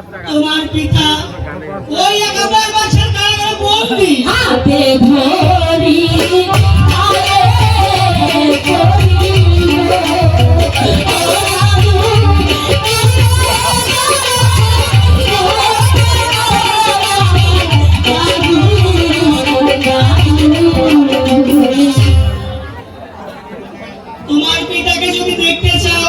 তোমার পিতা ওই একাবার বাসার কারাগারে বন্দি। হাতে ধরি তোমার পিতাকে যদি দেখতে চাও